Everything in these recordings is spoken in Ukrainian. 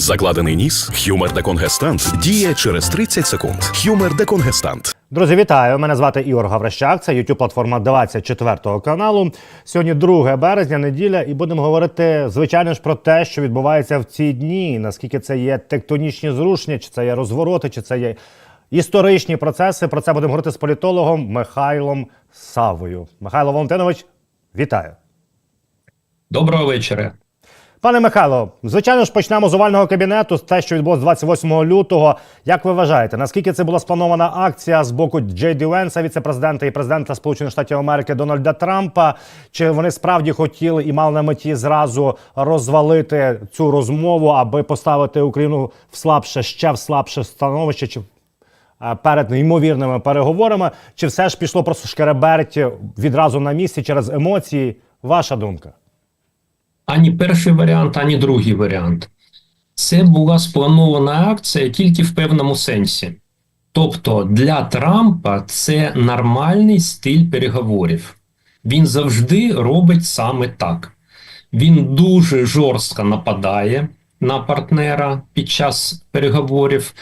Закладений ніс, хюмер деконгестант діє через 30 секунд. Хюмер деконгестант. Друзі, вітаю! Мене звати Ігор Гаврищак. Це youtube платформа 24 каналу. Сьогодні 2 березня, неділя, і будемо говорити звичайно ж про те, що відбувається в ці дні. Наскільки це є тектонічні зрушення, чи це є розвороти, чи це є історичні процеси. Про це будемо говорити з політологом Михайлом Савою. Михайло Валентинович, вітаю! Доброго вечора. Пане Михайло, звичайно ж почнемо з овального кабінету. Те, що відбулося 28 лютого. Як ви вважаєте, наскільки це була спланована акція з боку Джей Ді Венса, віце-президента і президента Сполучених Штатів Америки Дональда Трампа? Чи вони справді хотіли і мали на меті зразу розвалити цю розмову, аби поставити Україну в слабше, ще в слабше становище? Чи е, перед ймовірними переговорами? Чи все ж пішло просто шкереберть відразу на місці через емоції? Ваша думка? Ані перший варіант, ані другий варіант. Це була спланована акція тільки в певному сенсі. Тобто для Трампа це нормальний стиль переговорів. Він завжди робить саме так. Він дуже жорстко нападає на партнера під час переговорів,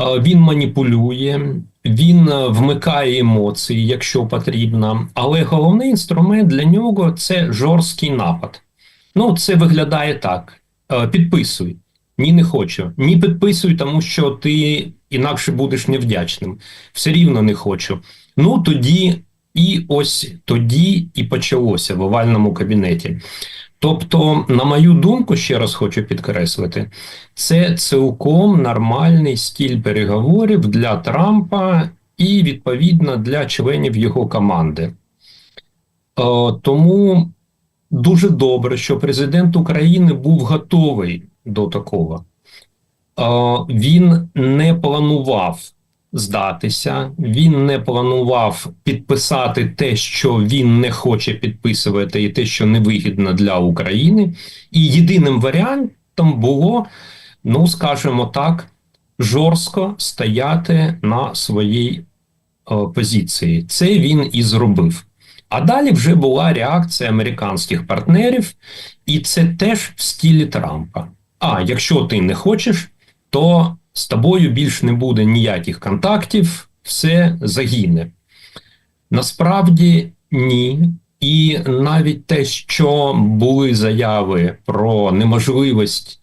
Е, він маніпулює, він е, вмикає емоції, якщо потрібно. Але головний інструмент для нього це жорсткий напад. Ну, це виглядає так: Е, підписуй. Ні, не хочу. Ні, підписуй, тому що ти інакше будеш невдячним. Все рівно не хочу. Ну тоді і ось тоді і почалося в овальному кабінеті. Тобто, на мою думку, ще раз хочу підкреслити, це цілком нормальний стиль переговорів для Трампа і відповідно для членів його команди. Е, тому дуже добре, що президент України був готовий до такого. Він не планував здатися, він не планував підписати те, що він не хоче підписувати, і те, що невигідно для України. І єдиним варіантом було, ну скажімо так, жорстко стояти на своїй е, позиції. Це він і зробив. А далі вже була реакція американських партнерів, і це теж в стілі Трампа. А якщо ти не хочеш, то з тобою більш не буде ніяких контактів, все загине. Насправді ні. І навіть те, що були заяви про неможливість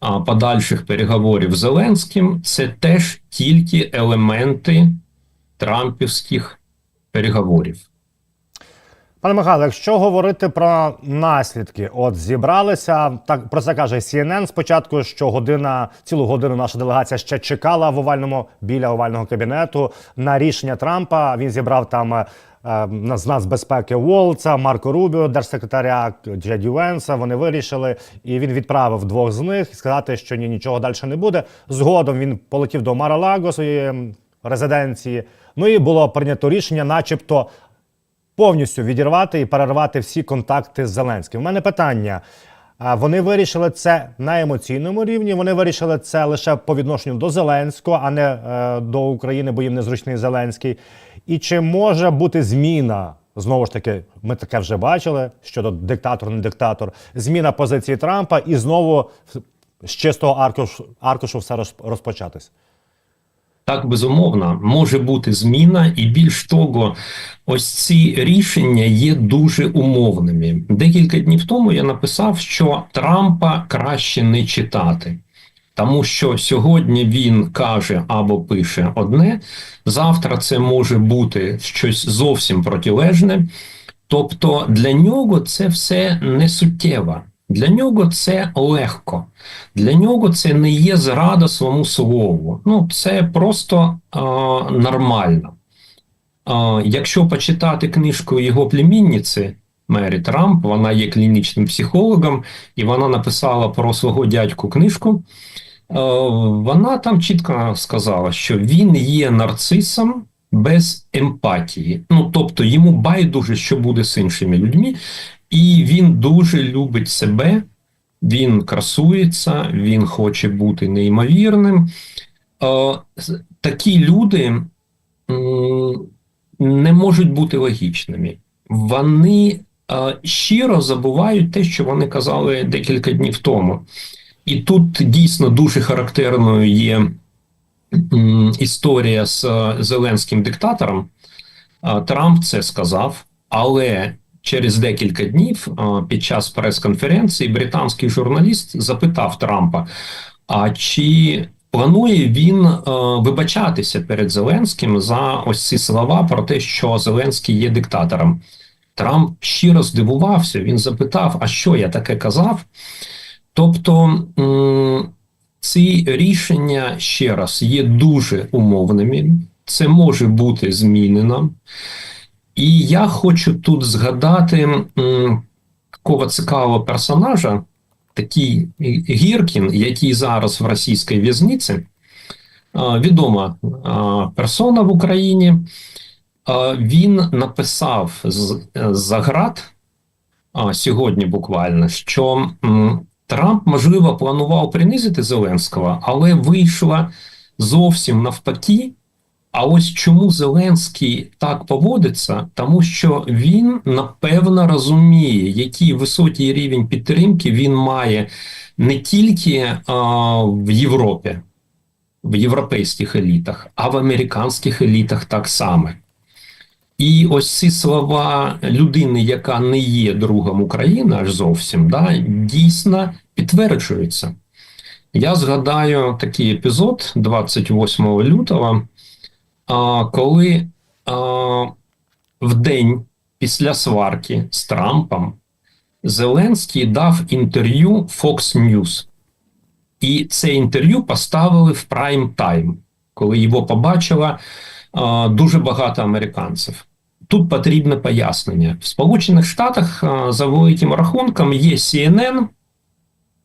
а, подальших переговорів з Зеленським, це теж тільки елементи трампівських переговорів. Пане Михайло, якщо говорити про наслідки, от зібралися так про це каже CNN спочатку, що година цілу годину наша делегація ще чекала в овальному біля овального кабінету на рішення Трампа. Він зібрав там е, з нацбезпеки Волца, Марко Рубіо, держсекретаря Джеді Венса. Вони вирішили, і він відправив двох з них сказати, що ні, нічого далі не буде. Згодом він полетів до Маралаго своєї резиденції. Ну і було прийнято рішення, начебто повністю відірвати і перервати всі контакти з Зеленським. У мене питання. Вони вирішили це на емоційному рівні. Вони вирішили це лише по відношенню до Зеленського, а не е, до України, бо їм незручний Зеленський. І чи може бути зміна? Знову ж таки, ми таке вже бачили щодо диктатор, не диктатор, зміна позиції Трампа, і знову з чистого аркушу, аркушу все роз- розпочатись. Так, безумовно, може бути зміна, і більш того, ось ці рішення є дуже умовними. Декілька днів тому я написав, що Трампа краще не читати, тому що сьогодні він каже або пише одне, завтра це може бути щось зовсім протилежне. Тобто для нього це все не суттєво. Для нього це легко, для нього це не є зрада своєму слову. Ну, це просто е, нормально. Е, якщо почитати книжку його племінниці Мері Трамп, вона є клінічним психологом, і вона написала про свого дядьку книжку. Е, вона там чітко сказала, що він є нарцисом без емпатії. Ну, тобто йому байдуже, що буде з іншими людьми, і він дуже любить себе, він красується, він хоче бути неймовірним. Е, такі люди не можуть бути логічними. Вони е, щиро забувають те, що вони казали декілька днів тому. І тут дійсно дуже характерною є історія з е, зеленським диктатором. Трамп це сказав, але через декілька днів під час прес-конференції британський журналіст запитав Трампа: а чи планує він е, вибачатися перед Зеленським за ось ці слова про те, що Зеленський є диктатором? Трамп щиро здивувався. Він запитав: А що я таке казав? Тобто ці рішення ще раз є дуже умовними, це може бути змінено. І я хочу тут згадати такого цікавого персонажа, такий Гіркін, який зараз в російській в'язниці, відома персона в Україні. Він написав з за град сьогодні буквально, що Трамп, можливо, планував принизити Зеленського, але вийшла зовсім навпаки. А ось чому Зеленський так поводиться, тому що він напевно розуміє, який високий рівень підтримки він має не тільки а, в Європі, в європейських елітах, а в американських елітах так само. І ось ці слова людини, яка не є другом України, аж зовсім, да, дійсно підтверджуються. Я згадаю такий епізод 28 лютого, а, коли а, в день після сварки з Трампом Зеленський дав інтерв'ю Fox News. І це інтерв'ю поставили в прайм тайм, коли його побачила а, дуже багато американців. Тут потрібне пояснення. В Сполучених Штатах а, за великим рахунком є CNN,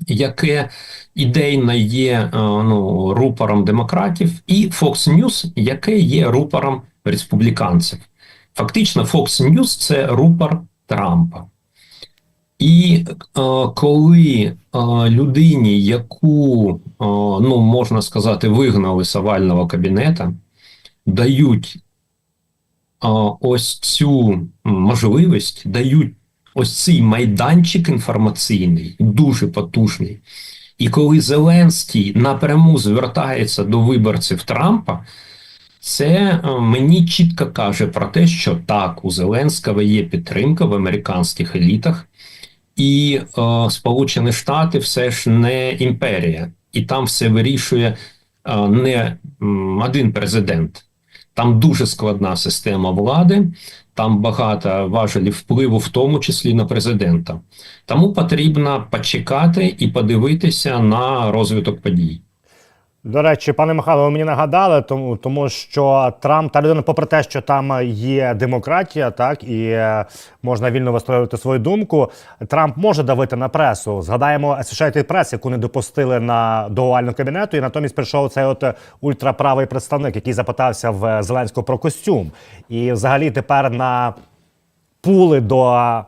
яке ідейно є ну, рупором демократів, і Fox News, яке є рупором республіканців. Фактично, Fox News – це рупор Трампа. І е, коли е, людині, яку, е, ну можна сказати, вигнали з овального кабінета, дають е, ось цю можливість, дають ось цей майданчик інформаційний, дуже потужний. І коли Зеленський напряму звертається до виборців Трампа, це е, мені чітко каже про те, що так, у Зеленського є підтримка в американських елітах. І е, Сполучені Штати все ж не імперія, і там все вирішує е, не один президент. Там дуже складна система влади, там багато важелів впливу, в тому числі на президента. Тому потрібно почекати і подивитися на розвиток подій. До речі, пане Михайло, ви мені нагадали, тому, тому що Трамп та людина, попри те, що там є демократія, так і е, можна вільно висловлювати свою думку. Трамп може давити на пресу. Згадаємо Associated Press, яку не допустили на до кабінету, і натомість прийшов цей от ультраправий представник, який запитався в Зеленського про костюм. І взагалі тепер на пули до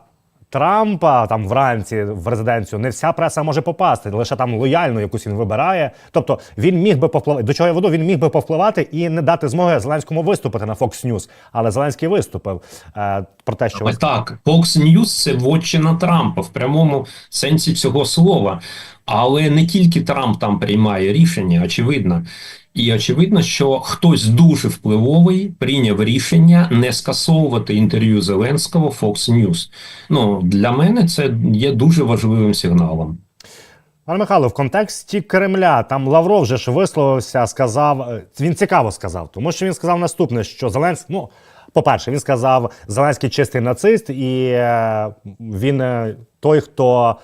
Трампа там вранці в резиденцію не вся преса може попасти, лише там лояльну якусь він вибирає. Тобто він міг би повпливати. До чого я веду? Він міг би повпливати і не дати змоги Зеленському виступити на Fox News. Але Зеленський виступив е, про те, що Але так, Fox News – це вотчина Трампа в прямому сенсі цього слова. Але не тільки Трамп там приймає рішення, очевидно. І очевидно, що хтось дуже впливовий прийняв рішення не скасовувати інтерв'ю Зеленського Fox News. Ну для мене це є дуже важливим сигналом. Пане Михайло, в контексті Кремля там Лавров же ж висловився, сказав. е, Він цікаво сказав, тому що він сказав наступне: що Зеленський, ну, по-перше, він сказав, Зеленський чистий нацист, і е, він е, той, хто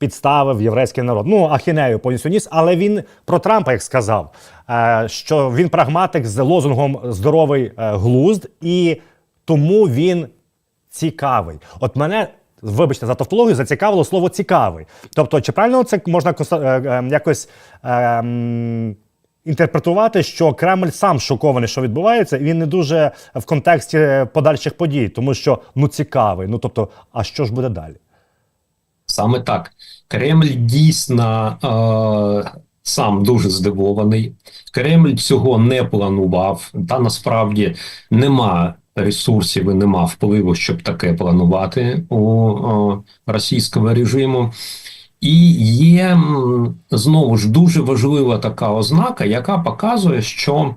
підставив єврейський народ. Ну, ахінею повністю ніс, але він про Трампа як сказав, е, що він прагматик з лозунгом здоровий е, глузд, і тому він цікавий. От мене. Вибачте за тавтологію, зацікавило слово цікавий. Тобто, чи правильно це можна е, якось інтерпретувати, що Кремль сам шокований, що відбувається, і він не дуже в контексті подальших подій, тому що ну цікавий. Ну тобто, а що ж буде далі? Саме так. Кремль дійсно е, сам дуже здивований. Кремль цього не планував, та насправді нема ресурсів і нема впливу, щоб таке планувати у е, російського режиму. І є знову ж дуже важлива така ознака, яка показує, що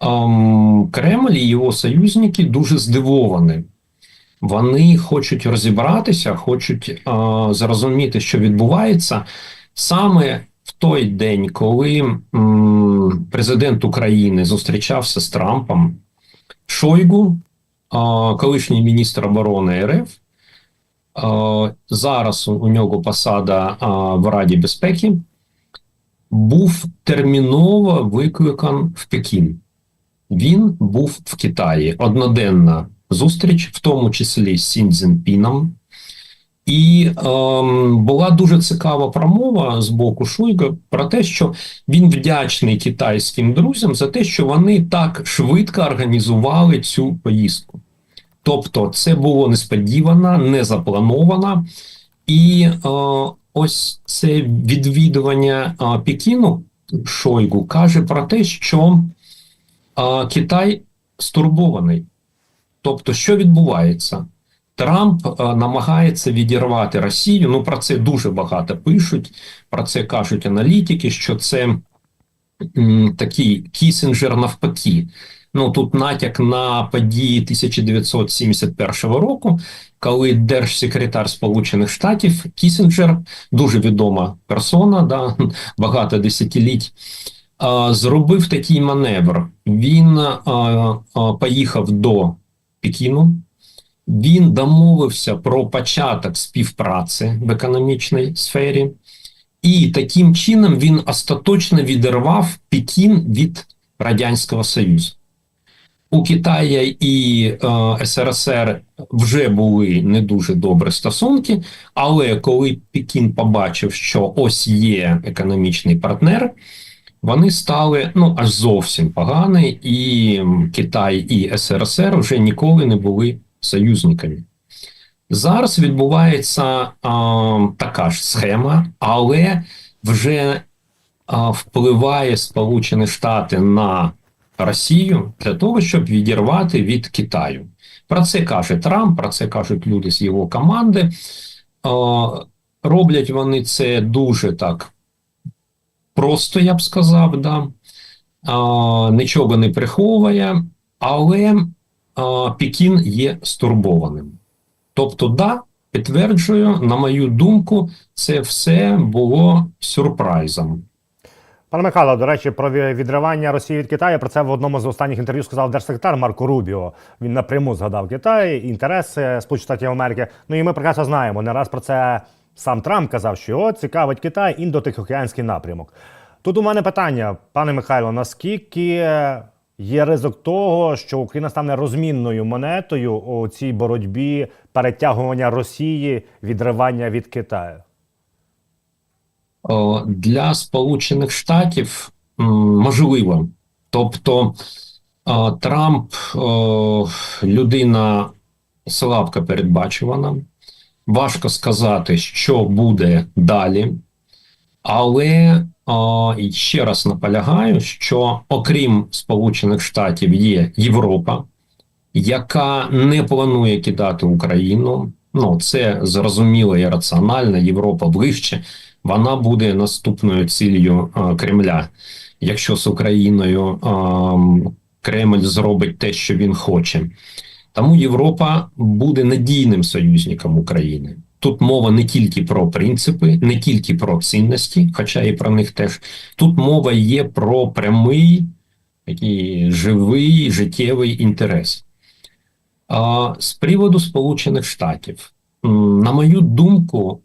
ем, Кремль і його союзники дуже здивовані. Вони хочуть розібратися, хочуть е, зрозуміти, що відбувається саме в той день, коли м, президент України зустрічався з Трампом, Шойгу, е, колишній міністр оборони РФ. Е, Зараз у- нього посада е, в Раді безпеки був терміново викликан в Пекін. Він був в Китаї. Одноденна зустріч, в тому числі з Сін Цзіньпіном. І ем, була дуже цікава промова з боку Шуйга про те, що він вдячний китайським друзям за те, що вони так швидко організували цю поїздку. Тобто, це було несподівано, не заплановано, і е, ось це відвідування е, Пекіну Шойгу каже про те, що е, Китай стурбований. Тобто, що відбувається? Трамп е, намагається відірвати Росію. Ну про це дуже багато пишуть. Про це кажуть аналітики, що це м, такий Кісінджер навпаки. Ну тут натяк на події 1971 року, коли держсекретар Сполучених Штатів Кісінджер, дуже відома персона, да, багато десятиліть, зробив такий маневр. Він а, поїхав до Пекіну. Він домовився про початок співпраці в економічній сфері, і таким чином він остаточно відірвав Пекін від Радянського Союзу. У Китаї і е, СРСР вже були не дуже добрі стосунки, але коли Пекін побачив, що ось є економічний партнер, вони стали ну аж зовсім погані, і Китай і СРСР вже ніколи не були союзниками. Зараз відбувається а, така ж схема, але вже а, впливає Сполучені Штати на Росію для того, щоб відірвати від Китаю. Про це каже Трамп, про це кажуть люди з його команди. А, роблять вони це дуже так просто, я б сказав, да. а, нічого не приховує, але а, Пекін є стурбованим. Тобто, да, підтверджую, на мою думку, це все було сюрпризом. Пане Михайло, до речі, про відривання Росії від Китаю. Про це в одному з останніх інтерв'ю сказав держсекретар Марко Рубіо. Він напряму згадав Китай, інтереси Сполучених Штатів Америки. Ну і ми прекрасно знаємо. Не раз про це сам Трамп казав, що його цікавить Китай індотихоокеанський напрямок. Тут у мене питання, пане Михайло, наскільки є ризик того, що Україна стане розмінною монетою у цій боротьбі перетягування Росії, відривання від Китаю? Для Сполучених Штатів можливо. Тобто о, Трамп людина слабко передбачувана. Важко сказати, що буде далі. Але о, і ще раз наполягаю, що окрім Сполучених Штатів є Європа, яка не планує кидати Україну. Ну, це зрозуміло і раціонально. Європа ближче вона буде наступною ціллю е, Кремля. Якщо з Україною е, Кремль зробить те, що він хоче, тому Європа буде надійним союзником України. Тут мова не тільки про принципи, не тільки про цінності, хоча і про них теж. Тут мова є про прямий, такий живий життєвий інтерес. А, з приводу Сполучених Штатів, на мою думку,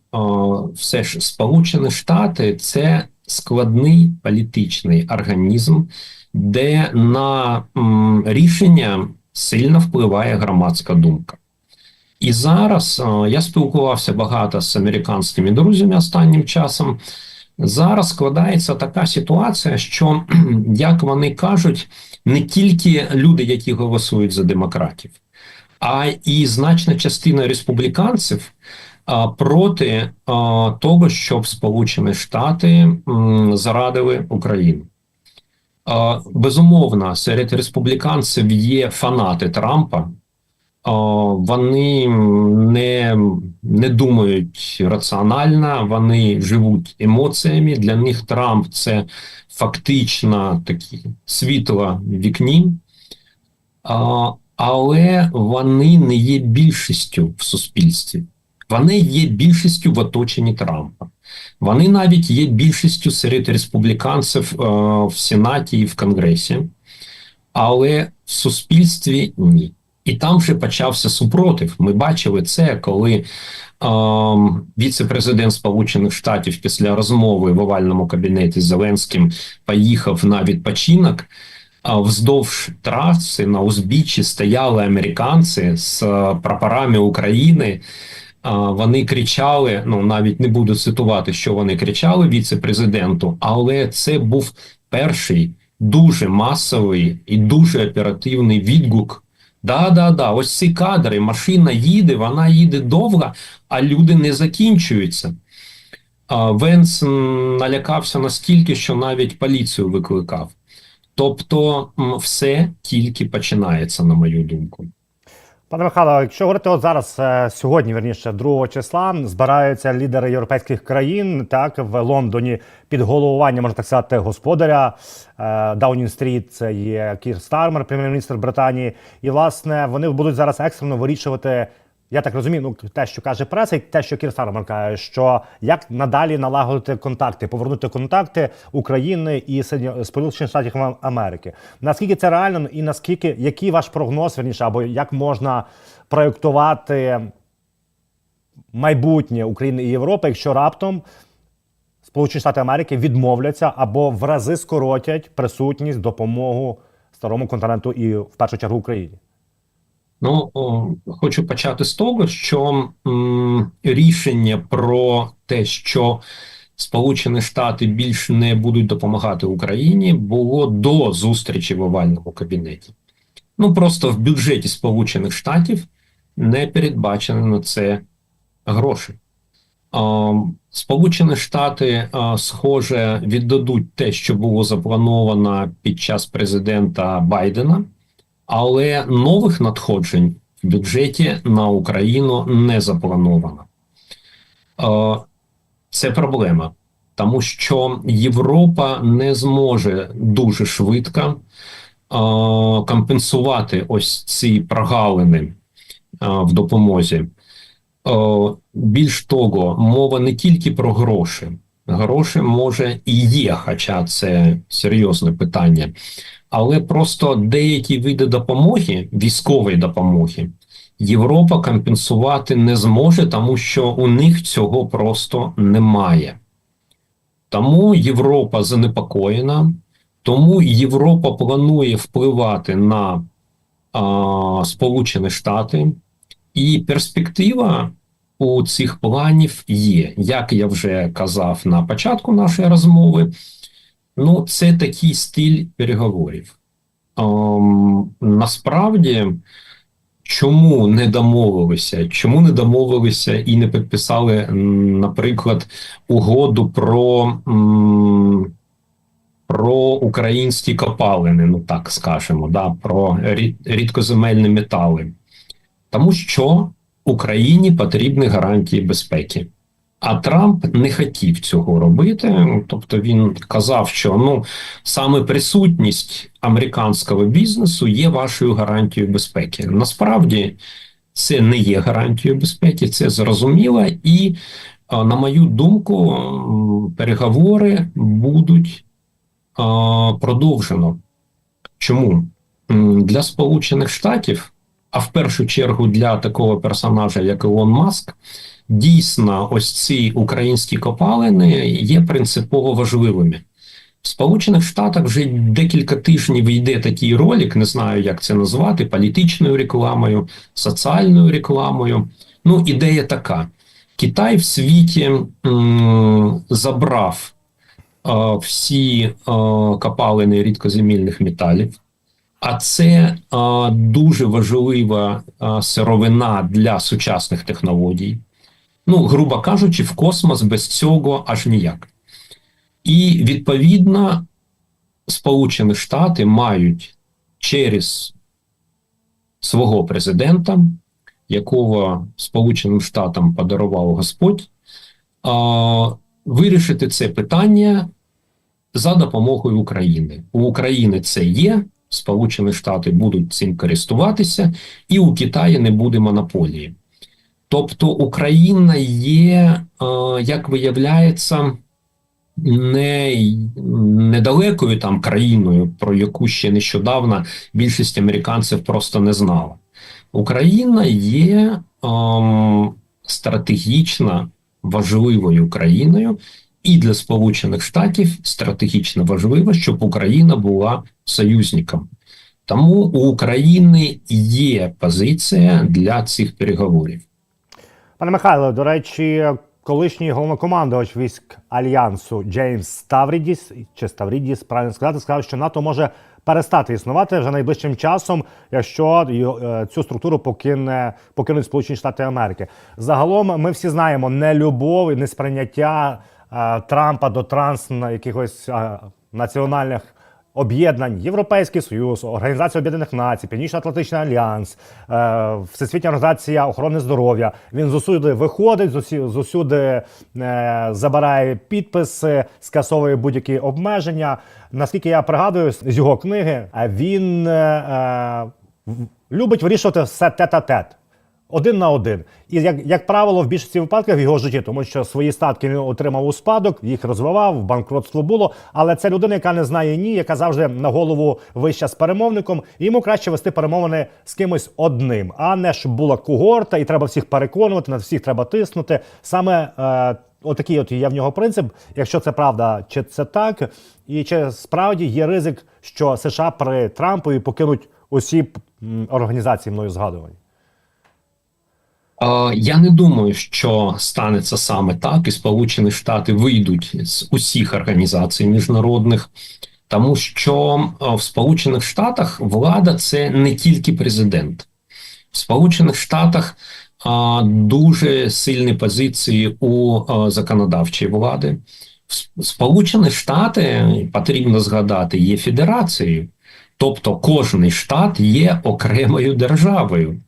все ж Сполучені Штати це складний політичний організм, де на рішення сильно впливає громадська думка. І зараз я спілкувався багато з американськими друзями останнім часом. Зараз складається така ситуація, що, як вони кажуть, не тільки люди, які голосують за демократів, а і значна частина республіканців проти того, щоб Сполучені Штати зарадили Україну. Безумовно, серед республіканців є фанати Трампа, Вони не, не думають раціонально, вони живуть емоціями. Для них Трамп це фактично такі світло вікні, але вони не є більшістю в суспільстві. Вони є більшістю в оточенні Трампа. Вони навіть є більшістю серед республіканців е, в Сенаті і в Конгресі, але в суспільстві ні. І там вже почався супротив. Ми бачили це, коли е, віце-президент Сполучених Штатів після розмови в овальному кабінеті з Зеленським поїхав на відпочинок. А вздовж траси на узбіччі стояли американці з е, прапорами України. Вони кричали, ну навіть не буду цитувати, що вони кричали віце-президенту, але це був перший дуже масовий і дуже оперативний відгук. Да, да, да, ось ці кадри. Машина їде, вона їде довго, а люди не закінчуються. Венс налякався настільки, що навіть поліцію викликав. Тобто, все тільки починається, на мою думку. Пане Михайло, якщо говорити от зараз, е, сьогодні, верніше, 2 числа, збираються лідери європейських країн так в Лондоні під головування, можна так сказати, господаря Даунін-стріт, це є Кір Стармер, прем'єр-міністр Британії. І власне вони будуть зараз екстрено вирішувати. Я так розумію, ну те, що каже преса, і те, що Кір Стармер каже, що як надалі налагодити контакти, повернути контакти України і Сполучених Штатів Америки. Наскільки це реально, і наскільки який ваш прогноз верніше, або як можна проєктувати майбутнє України і Європи, якщо раптом Сполучені Штати Америки відмовляться або в рази скоротять присутність, допомогу старому континенту і в першу чергу Україні? Ну, о, хочу почати з того, що м, рішення про те, що Сполучені Штати більш не будуть допомагати Україні, було до зустрічі в овальному кабінеті. Ну просто в бюджеті Сполучених Штатів не передбачено на це гроші. А, Сполучені Штати, а, схоже, віддадуть те, що було заплановано під час президента Байдена. Але нових надходжень в бюджеті на Україну не заплановано. Е, Це проблема, тому що Європа не зможе дуже швидко е, компенсувати ось ці прогалини е, в допомозі. Більш того, мова не тільки про гроші. Гроші може і є, хоча це серйозне питання але просто деякі види допомоги, військової допомоги, Європа компенсувати не зможе, тому що у них цього просто немає. Тому Європа занепокоєна, тому Європа планує впливати на а, Сполучені Штати, і перспектива у цих планів є. Як я вже казав на початку нашої розмови. Ну, це такий стиль переговорів. Ем, насправді, чому не домовилися? Чому не домовилися і не підписали, наприклад, угоду про, про українські копалини, ну так скажемо, да, про рід- рідкоземельні метали? Тому що Україні потрібні гарантії безпеки. А Трамп не хотів цього робити. Тобто він казав, що ну саме присутність американського бізнесу є вашою гарантією безпеки. Насправді це не є гарантією безпеки, це зрозуміло, і на мою думку, переговори будуть продовжено. Чому для Сполучених Штатів, а в першу чергу для такого персонажа, як Ілон Маск дійсно ось ці українські копалини є принципово важливими. В Сполучених Штатах вже декілька тижнів йде такий ролик, не знаю, як це назвати, політичною рекламою, соціальною рекламою. Ну, ідея така: Китай в світі м, забрав е, всі е, копалини рідкоземільних металів. А це е, дуже важлива е, сировина для сучасних технологій. Ну, грубо кажучи, в космос без цього аж ніяк. І відповідно Сполучені Штати мають через свого президента, якого Сполученим Штатам подарував Господь, а, вирішити це питання за допомогою України. У України це є. Сполучені Штати будуть цим користуватися, і у Китаї не буде монополії. Тобто Україна є, е, як виявляється, не недалекою там країною, про яку ще нещодавно більшість американців просто не знала. Україна є ем, стратегічно важливою країною, і для Сполучених Штатів стратегічно важливо, щоб Україна була союзником. Тому у України є позиція для цих переговорів. Пане Михайло, до речі, колишній головнокомандувач військ Альянсу Джеймс Ставрідіс чи Ставрідіс, правильно сказати, сказав, що НАТО може перестати існувати вже найближчим часом, якщо е, цю структуру покине покинуть Сполучені Штати Америки. Загалом ми всі знаємо нелюбов і несприйняття Трампа до транс якихось е, національних об'єднань, Європейський Союз, Організація Об'єднаних Націй, Північно-Атлантичний Альянс, е, Всесвітня організація охорони здоров'я. Він зусюди виходить, зусі- зусюди е, забирає підписи, скасовує будь-які обмеження. Наскільки я пригадую з його книги, е, він е, е, любить вирішувати все тет-а-тет. Один на один. І як, як правило, в більшості випадків в його житті, тому що свої статки він отримав у спадок, їх розвивав, банкротство було. Але це людина, яка не знає ні, яка завжди на голову вища з перемовником. І йому краще вести перемовини з кимось одним, а не щоб була когорта, і треба всіх переконувати, на всіх треба тиснути. Саме е, отакий от є в нього принцип. Якщо це правда, чи це так, і чи справді є ризик, що США при Трампові покинуть усі організації мною згадувані. Я не думаю, що станеться саме так, і Сполучені Штати вийдуть з усіх організацій міжнародних, тому що в Сполучених Штатах влада це не тільки президент. В Сполучених Штатах дуже сильні позиції у законодавчій влади. Сполучені Штати потрібно згадати є федерацією, тобто кожний штат є окремою державою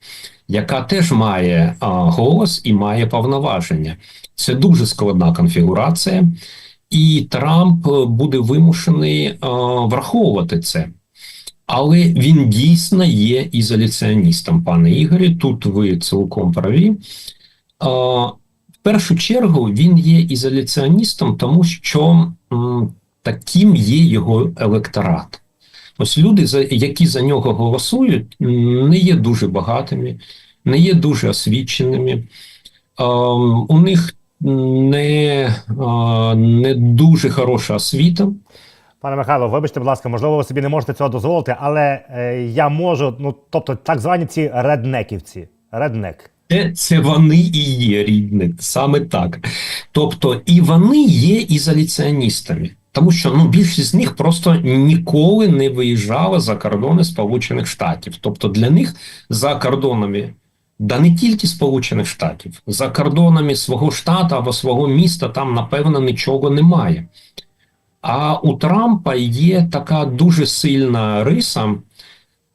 яка теж має а, голос і має повноваження. Це дуже складна конфігурація, і Трамп е, буде вимушений а, враховувати це. Але він дійсно є ізоляціоністом, пане Ігорі. Тут ви цілком праві. А, в першу чергу він є ізоляціоністом, тому що м, таким є його електорат. Ось люди, які за нього голосують, не є дуже багатими, не є дуже освіченими. У них не, не дуже хороша освіта. Пане Михайло, вибачте, будь ласка, можливо, ви собі не можете цього дозволити, але е, я можу, ну тобто, так звані ці реднеківці. Реднек. Це, це вони і є рідні, саме так. Тобто, і вони є ізоляціоністами, тому що ну, більшість з них просто ніколи не виїжджала за кордони Сполучених Штатів. Тобто для них за кордонами, да не тільки Сполучених Штатів, за кордонами свого штату або свого міста там, напевно, нічого немає. А у Трампа є така дуже сильна риса.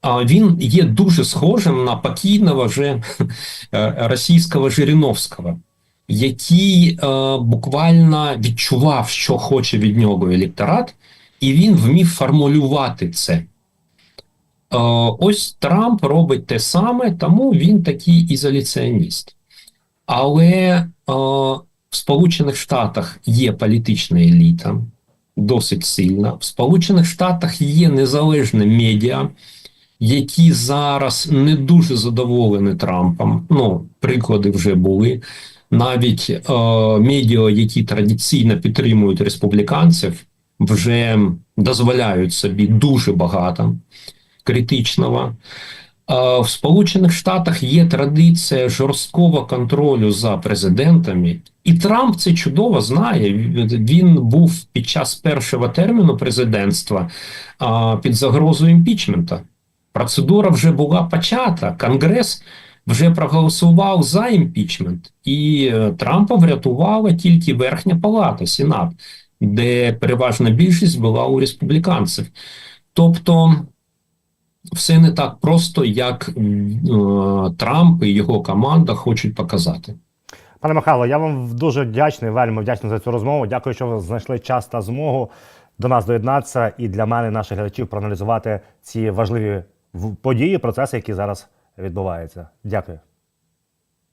Він є дуже схожим на покійного вже е, російського Жириновського, який е, буквально відчував, що хоче від нього електорат, і він вмів формулювати це. Е, ось Трамп робить те саме, тому він такий ізоляціоніст. Але е, в Сполучених Штатах є політична еліта, досить сильна. В Сполучених Штатах є незалежне медіа, які зараз не дуже задоволені Трампом. Ну, приклади вже були. Навіть е, медіа, які традиційно підтримують республіканців, вже дозволяють собі дуже багато критичного. Е, в Сполучених Штатах є традиція жорсткого контролю за президентами, і Трамп це чудово знає. Він був під час першого терміну президентства е, під загрозою імпічмента. Процедура вже була почата. Конгрес вже проголосував за імпічмент, і е, Трампа врятувала тільки верхня палата, Сенат, де переважна більшість була у республіканців. Тобто все не так просто, як е, Трамп і його команда хочуть показати. Пане Михайло, я вам дуже вдячний, вельми вдячний за цю розмову. Дякую, що ви знайшли час та змогу до нас доєднатися і для мене, наших глядачів, проаналізувати ці важливі події, процеси, які зараз відбуваються. Дякую.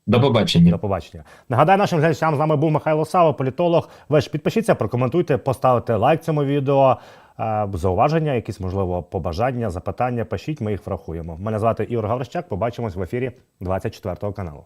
До побачення. До побачення. Нагадаю нашим глядачам, з нами був Михайло Сава, політолог. Ви ж підпишіться, прокоментуйте, поставте лайк цьому відео. Е, Зауваження, якісь, можливо, побажання, запитання, пишіть, ми їх врахуємо. Мене звати Ігор Гаврищак. Побачимось в ефірі 24 каналу.